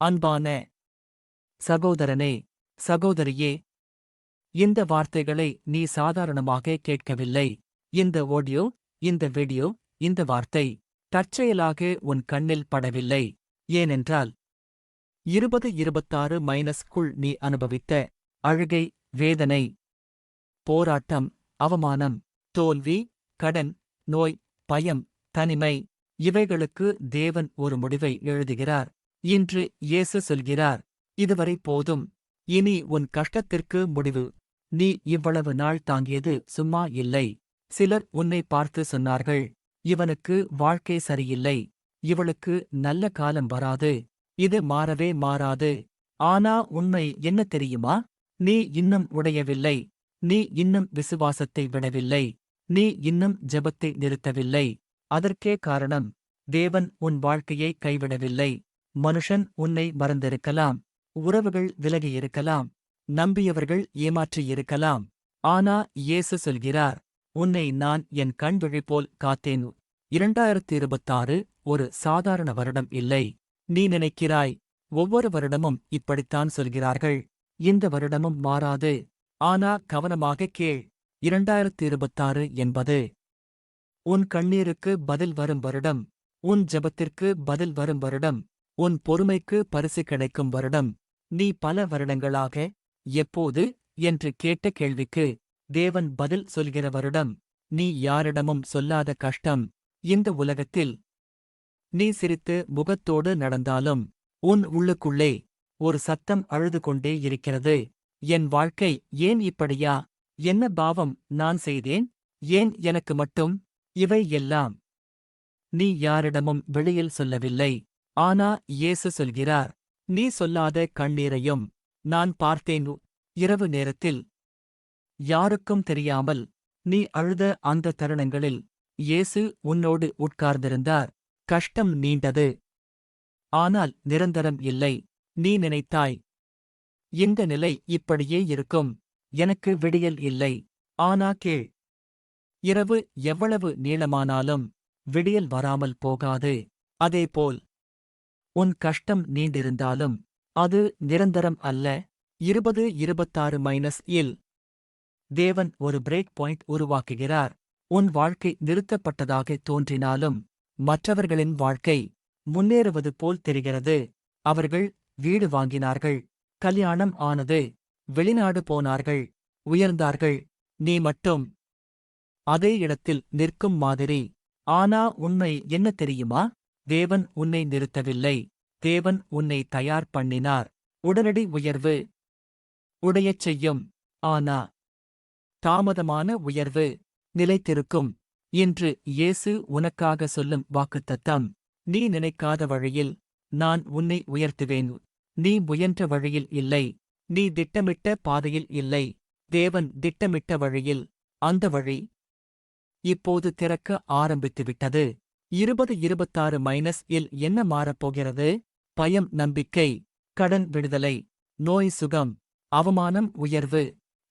அன்பான சகோதரனே சகோதரியே இந்த வார்த்தைகளை நீ சாதாரணமாக கேட்கவில்லை. இந்த ஆடியோ இந்த வீடியோ இந்த வார்த்தை தற்செயலாக உன் கண்ணில் படவில்லை. ஏனென்றால் இருபது இருபத்தாறு மைனஸ்குள் நீ அனுபவித்த அழுகை வேதனை போராட்டம் அவமானம் தோல்வி கடன் நோய் பயம் தனிமை இவைகளுக்கு தேவன் ஒரு முடிவை எழுதுகிறார். இன்று இயேசு சொல்கிறார் இதுவரை போதும். இனி உன் கஷ்டத்திற்கு முடிவு. நீ இவ்வளவு நாள் தாங்கியது சும்மா இல்லை. சிலர் உன்னை பார்த்து சொன்னார்கள் இவனுக்கு வாழ்க்கை சரியில்லை. இவளுக்கு நல்ல காலம் வராது. இது மாறவே மாறாது. ஆனா உண்மை என்ன தெரியுமா? நீ இன்னும் உடையவில்லை. நீ இன்னும் விசுவாசத்தை விடவில்லை. நீ இன்னும் ஜெபத்தை நிறுத்தவில்லை. அதற்கே காரணம் தேவன் உன் வாழ்க்கையை கைவிடவில்லை. மனுஷன் உன்னை மறந்திருக்கலாம். உறவுகள் விலகியிருக்கலாம். நம்பியவர்கள் ஏமாற்றியிருக்கலாம். ஆனா இயேசு சொல்கிறார் உன்னை நான் என் கண் விழிப்போல் காத்தேன். இரண்டாயிரத்தி இருபத்தாறு ஒரு சாதாரண வருடம் இல்லை. நீ நினைக்கிறாய் ஒவ்வொரு வருடமும் இப்படித்தான் சொல்கிறார்கள். இந்த வருடமும் மாறாது. ஆனா கவனமாக கேள். இரண்டாயிரத்தி இருபத்தாறு என்பது உன் கண்ணீருக்கு பதில் வரும் வருடம். உன் ஜெபத்திற்கு பதில் வரும் வருடம். உன் பொறுமைக்கு பரிசு கிடைக்கும் வருடம். நீ பல வருடங்களாக எப்போது என்று கேட்ட கேள்விக்கு தேவன் பதில் சொல்கிற வருடம். நீ யாரிடமும் சொல்லாத கஷ்டம். இந்த உலகத்தில் நீ சிரித்து முகத்தோடு நடந்தாலும் உன் உள்ளுக்குள்ளே ஒரு சத்தம் அழுது கொண்டே இருக்கிறது. என் வாழ்க்கை ஏன் இப்படியா? என்ன பாவம் நான் செய்தேன்? ஏன் எனக்கு மட்டும்? இவை எல்லாம் நீ யாரிடமும் வெளியில் சொல்லவில்லை. ஆனா இயேசு சொல்கிறார் நீ சொல்லாத கண்ணீரையும் நான் பார்த்தேன் இரவு நேரத்தில் யாருக்கும் தெரியாமல் நீ அழுத அந்த தருணங்களில் இயேசு உன்னோடு உட்கார்ந்திருந்தார். கஷ்டம் நீண்டது. ஆனால் நிரந்தரம் இல்லை. நீ நினைத்தாய் இந்த நிலை இப்படியே இருக்கும். எனக்கு விடியல் இல்லை. ஆனா கேள். இரவு எவ்வளவு நீளமானாலும் விடியல் வராமல் போகாது. அதேபோல் உன் கஷ்டம் நீண்டிருந்தாலும் அது நிரந்தரம் அல்ல. இருபது இருபத்தாறு மைனஸ் இல் தேவன் ஒரு பிரேக் பாயிண்ட் உருவாக்குகிறார். உன் வாழ்க்கை நிறுத்தப்பட்டதாக தோன்றினாலும் மற்றவர்களின் வாழ்க்கை முன்னேறுவது போல் தெரிகிறது. அவர்கள் வீடு வாங்கினார்கள் கல்யாணம் ஆனது வெளிநாடு போனார்கள் உயர்ந்தார்கள் நீ மட்டும் அதே இடத்தில் நிற்கும் மாதிரி. ஆனா உண்மை என்ன தெரியுமா? தேவன் உன்னை நிறுத்தவில்லை. தேவன் உன்னை தயார் பண்ணினார். உடனடி உயர்வு. உடையச் செய்யும். ஆனா தாமதமான உயர்வு நிலைத்திருக்கும். இன்று இயேசு உனக்காக சொல்லும் வாக்குத்தத்தம். நீ நினைக்காத வழியில் நான் உன்னை உயர்த்துவேன். நீ முயன்ற வழியில் இல்லை. நீ திட்டமிட்ட பாதையில் இல்லை. தேவன் திட்டமிட்ட வழியில். அந்த வழி இப்போது திறக்க ஆரம்பித்துவிட்டது. இருபது இருபத்தாறு மைனஸ் இல் என்ன மாறப்போகிறது? பயம் நம்பிக்கை கடன் விடுதலை நோய் சுகம் அவமானம் உயர்வு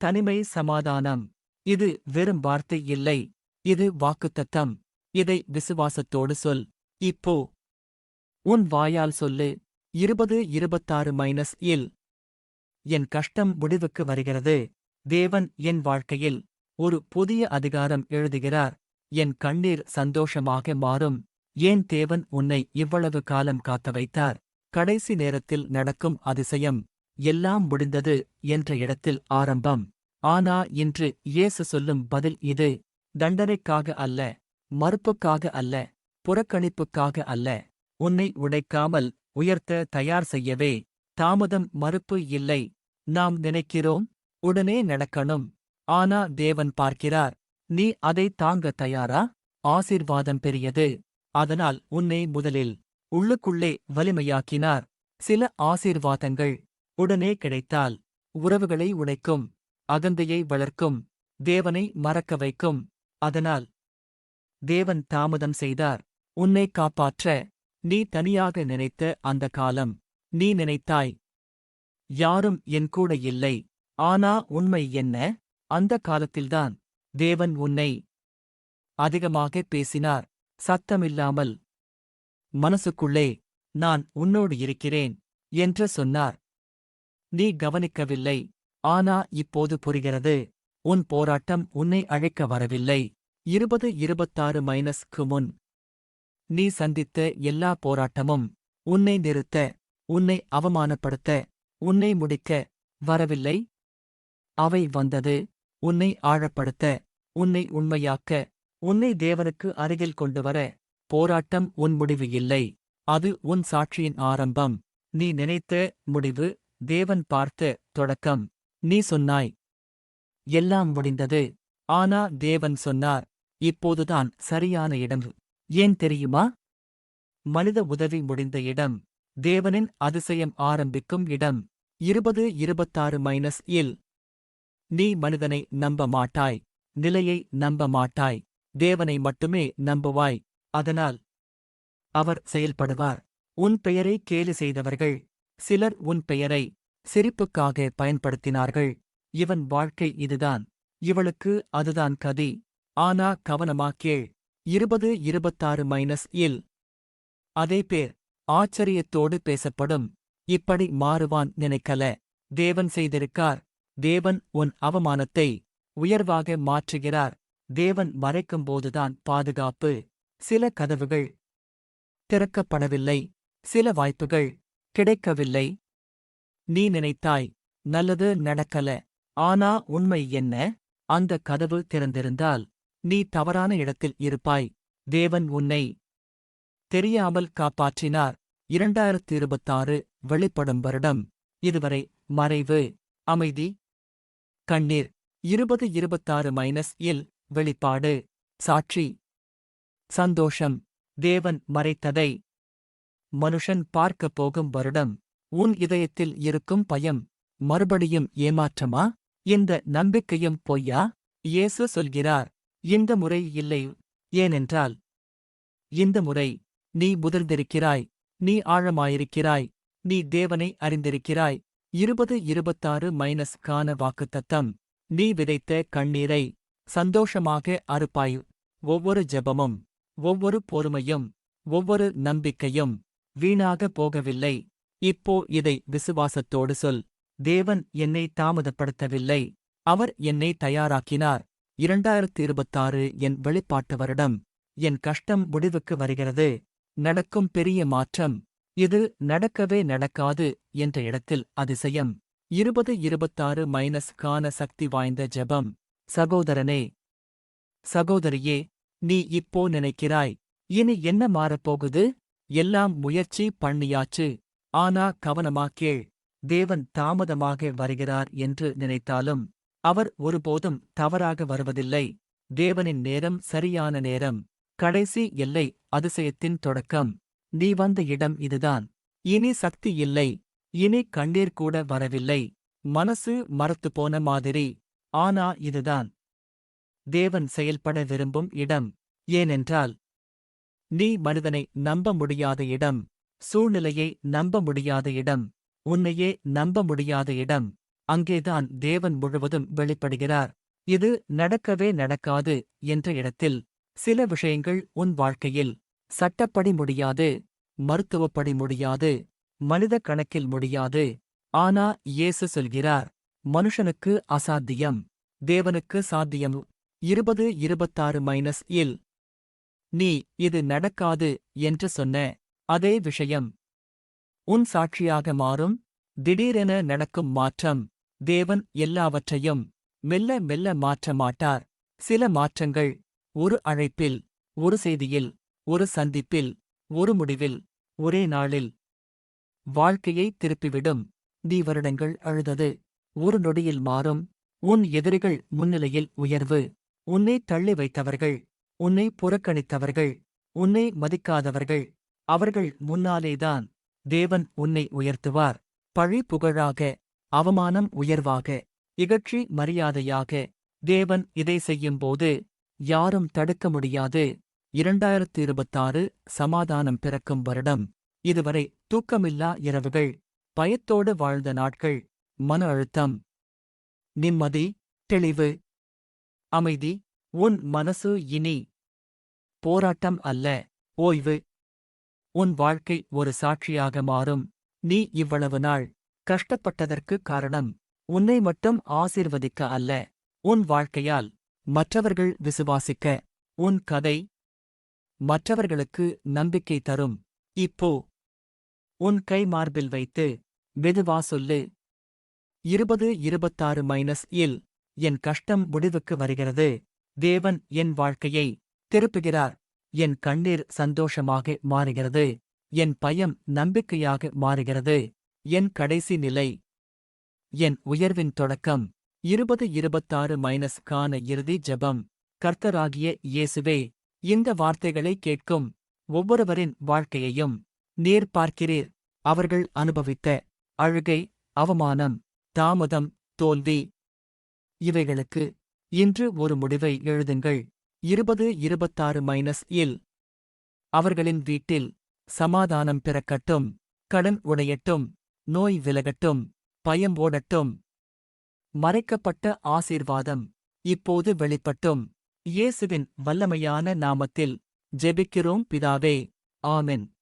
தனிமை சமாதானம். இது வெறும் வார்த்தை இல்லை. இது வாக்குத்தத்தம். இதை விசுவாசத்தோடு சொல். இப்போ உன் வாயால் சொல்லு. இருபது இருபத்தாறு மைனஸ் இல் என் கஷ்டம் முடிவுக்கு வருகிறது. தேவன் என் வாழ்க்கையில் ஒரு புதிய அதிகாரம் எழுதுகிறார். என் கண்ணீர் சந்தோஷமாக மாறும். ஏன் தேவன் உன்னை இவ்வளவு காலம் காத்த வைத்தார் கடைசி நேரத்தில் நடக்கும் அதிசயம். எல்லாம் முடிந்தது என்ற இடத்தில் ஆரம்பம். ஆனா இன்று இயேசு சொல்லும் பதில் இது. தண்டனைக்காக அல்ல மறுப்புக்காக அல்ல புறக்கணிப்புக்காக அல்ல. உன்னை உடைக்காமல் உயர்த்த தயார் செய்யவே. தாமதம் மறுப்பு இல்லை. நாம் நினைக்கிறோம் உடனே நடக்கணும். ஆனா தேவன் பார்க்கிறார். நீ அதை தாங்க தயாரா? ஆசிர்வாதம் பெரியது. அதனால் உன்னை முதலில் உள்ளுக்குள்ளே வலிமையாக்கினார். சில ஆசீர்வாதங்கள் உடனே கிடைத்தால் உறவுகளை உடைக்கும். அகந்தையை வளர்க்கும். தேவனை மறக்க வைக்கும். அதனால் தேவன் தாமதம் செய்தார். உன்னை காப்பாற்ற நீ தனியாக நினைத்த அந்த காலம். நீ நினைத்தாய் யாரும் என் கூட இல்லை. ஆனா உண்மை என்ன? அந்த காலத்தில்தான் தேவன் உன்னை அதிகமாக பேசினார். சத்தமில்லாமல் மனசுக்குள்ளே நான் உன்னோடு இருக்கிறேன் என்று சொன்னார். நீ கவனிக்கவில்லை ஆனா இப்போது புரிகிறது உன் போராட்டம் உன்னை அழைக்க வரவில்லை. இருபது இருபத்தாறு மைனஸ்க்கு முன் நீ சந்தித்த எல்லா போராட்டமும் உன்னை நிறுத்த உன்னை அவமானப்படுத்த உன்னை முடிக்க வரவில்லை. அவை வந்தது உன்னை ஆழப்படுத்த உன்னை உண்மையாக்க உன்னை தேவனுக்கு அருகில் கொண்டு வர போராட்டம் உன் முடிவு இல்லை. அது உன் சாட்சியின் ஆரம்பம். நீ நினைத்த முடிவு தேவன் பார்த்த தொடக்கம். நீ சொன்னாய் எல்லாம் முடிந்தது. ஆனா தேவன் சொன்னார் இப்போதுதான் சரியான இடம். ஏன் தெரியுமா? மனித உதவி முடிந்த இடம். தேவனின் அதிசயம் ஆரம்பிக்கும் இடம். இருபது இருபத்தாறு மைனஸ் இல். நீ மனிதனை நம்ப மாட்டாய். நிலையை நம்ப மாட்டாய். தேவனை மட்டுமே நம்புவாய். அதனால் அவர் செயல்படுவார். உன் பெயரை கேலி செய்தவர்கள் சிலர் உன் பெயரை சிரிப்புக்காக பயன்படுத்தினார்கள். இவன் வாழ்க்கை இதுதான். இவளுக்கு அதுதான் கதி. ஆனா கவனமா கேள் இருபது இருபத்தாறு மைனஸ் இல் அதே பேர் ஆச்சரியத்தோடு பேசப்படும். இப்படி மாறுவான் நினைக்கல. தேவன் செய்திருக்கார். தேவன் உன் அவமானத்தை உயர்வாக மாற்றுகிறார். தேவன் மறைக்கும்போதுதான் பாதுகாப்பு. சில கதவுகள் திறக்கப்படவில்லை. சில வாய்ப்புகள் கிடைக்கவில்லை. நீ நினைத்தாய் நல்லது நடக்கல. ஆனா உண்மை என்ன அந்த கதவு திறந்திருந்தால் நீ தவறான இடத்தில் இருப்பாய். தேவன் உன்னை தெரியாமல் காப்பாற்றினார். இரண்டாயிரத்து இருபத்தாறு வெளிப்படும் வருடம். இதுவரை மறைவு. அமைதி. கண்ணீர். இருபது இருபத்தாறு மைனஸ் இல் வெளிப்பாடு. சாட்சி. சந்தோஷம். தேவன் மறைத்ததை. மனுஷன் பார்க்கப் போகும் வருடம். உன் இதயத்தில் இருக்கும் பயம். மறுபடியும் ஏமாற்றமா? இந்த நம்பிக்கையும் பொய்யா? இயேசு சொல்கிறார். இந்த முறை இல்லை. ஏனென்றால் இந்த முறை நீ முதிர்ந்திருக்கிறாய். நீ ஆழமாயிருக்கிறாய். நீ தேவனை அறிந்திருக்கிறாய். இருபது இருபத்தாறு மைனஸ் கான வாக்குத்தத்தம். நீ விதைத்த கண்ணீரை சந்தோஷமாக அறுப்பாய். ஒவ்வொரு ஜெபமும் ஒவ்வொரு பொறுமையும் ஒவ்வொரு நம்பிக்கையும் வீணாக போகவில்லை. இப்போ இதை விசுவாசத்தோடு சொல். தேவன் என்னை தாமதப்படுத்தவில்லை. அவர் என்னை தயாராக்கினார். இரண்டாயிரத்து இருபத்தாறு என் வெளிப்பாட்டு வருடம் என் கஷ்டம் முடிவுக்கு வருகிறது. நடக்கும் பெரிய மாற்றம். இது நடக்கவே நடக்காது என்ற இடத்தில் அதிசயம். இருபது இருபத்தாறு மைனஸ் கான சக்தி வாய்ந்த ஜெபம். சகோதரனே. சகோதரியே நீ இப்போ நினைக்கிறாய் இனி என்ன மாறப்போகுது? எல்லாம் முயற்சி பண்ணியாச்சு. ஆனா கவனமா கேள் தேவன் தாமதமாக வருகிறார் என்று நினைத்தாலும் அவர் ஒருபோதும் தவறாக வருவதில்லை. தேவனின் நேரம் சரியான நேரம். கடைசி எல்லை அதிசயத்தின் தொடக்கம். நீ வந்த இடம் இதுதான். இனி சக்தி இல்லை. இனி கண்ணீர் கூட வரவில்லை. மனசு மரத்து போன மாதிரி. ஆனா இதுதான். தேவன் செயல்பட விரும்பும் இடம். ஏனென்றால் நீ மனிதனை நம்ப முடியாத இடம். சூழ்நிலையை நம்ப முடியாத இடம். உன்னையே நம்ப முடியாத இடம். அங்கேதான் தேவன் முழுவதும் வெளிப்படுகிறார். இது நடக்கவே நடக்காது என்ற இடத்தில். சில விஷயங்கள் உன் வாழ்க்கையில் சட்டப்படி முடியாது. மருத்துவப்படி முடியாது. மனித கணக்கில் முடியாது. ஆனா இயேசு சொல்கிறார் மனுஷனுக்கு அசாத்தியம் தேவனுக்கு சாத்தியம். இருபது இருபத்தாறு மைனஸ் இல். நீ இது நடக்காது என்று சொன்ன அதே விஷயம். உன் சாட்சியாக மாறும் திடீரென நடக்கும் மாற்றம். தேவன் எல்லாவற்றையும் மெல்ல மெல்ல மாற்ற மாட்டார். சில மாற்றங்கள் ஒரு அழைப்பில் ஒரு செய்தியில் ஒரு சந்திப்பில் ஒரு முடிவில் ஒரே நாளில் வாழ்க்கையை திருப்பிவிடும். நீ வருடங்கள் அழுதது. ஒரு நொடியில் மாறும். உன் எதிரிகள் முன்னிலையில் உயர்வு. உன்னை தள்ளி வைத்தவர்கள். உன்னை புறக்கணித்தவர்கள். உன்னை மதிக்காதவர்கள். அவர்கள் முன்னாலேதான். தேவன் உன்னை உயர்த்துவார். பழி புகழாக. அவமானம் உயர்வாக. இகழ்ச்சி மரியாதையாக. தேவன் இதை செய்யும்போது யாரும் தடுக்க முடியாது. இரண்டாயிரத்து இருபத்தாறு சமாதானம் பிறக்கும் வருடம். இதுவரை தூக்கமில்லா இரவுகள் பயத்தோடு வாழ்ந்த நாட்கள் மன அழுத்தம். நிம்மதி தெளிவு. அமைதி உன் மனசு இனி. போராட்டம் அல்ல ஓய்வு. உன் வாழ்க்கை ஒரு சாட்சியாக மாறும். நீ இவ்வளவு நாள் கஷ்டப்பட்டதற்கு காரணம் உன்னை மட்டும் ஆசீர்வதிக்க அல்ல. உன் வாழ்க்கையால் மற்றவர்கள் விசுவாசிக்க உன் கதை மற்றவர்களுக்கு நம்பிக்கை தரும். இப்போ உன் கை மார்பில் வைத்து மெதுவா சொல்லு. இருபது இருபத்தாறு மைனஸ் இல் என் கஷ்டம் முடிவுக்கு வருகிறது. தேவன் என் வாழ்க்கையை திருப்புகிறார். என் கண்ணீர் சந்தோஷமாக மாறுகிறது. என் பயம் நம்பிக்கையாக மாறுகிறது. என் கடைசி நிலை. என் உயர்வின் தொடக்கம். இருபது இருபத்தாறு மைனஸ் கான இறுதி ஜெபம். கர்த்தராகிய இயேசுவே இந்த வார்த்தைகளை கேட்கும் ஒவ்வொருவரின் வாழ்க்கையையும் நீர் பார்க்கிறீர். அவர்கள் அனுபவித்த அழுகை அவமானம் தாமதம் தோல்வி. இவைகளுக்கு இன்று ஒரு முடிவை எழுதுங்கள். இருபது இருபத்தாறு மைனஸ் இல். அவர்களின் வீட்டில் சமாதானம் பிறக்கட்டும். கடன் உடையட்டும். நோய் விலகட்டும். பயம் ஓடட்டும். மறைக்கப்பட்ட ஆசீர்வாதம் இப்போது வெளிப்பட்டும். இயேசுவின் வல்லமையான நாமத்தில் ஜெபிக்கிறோம் பிதாவே. ஆமென்.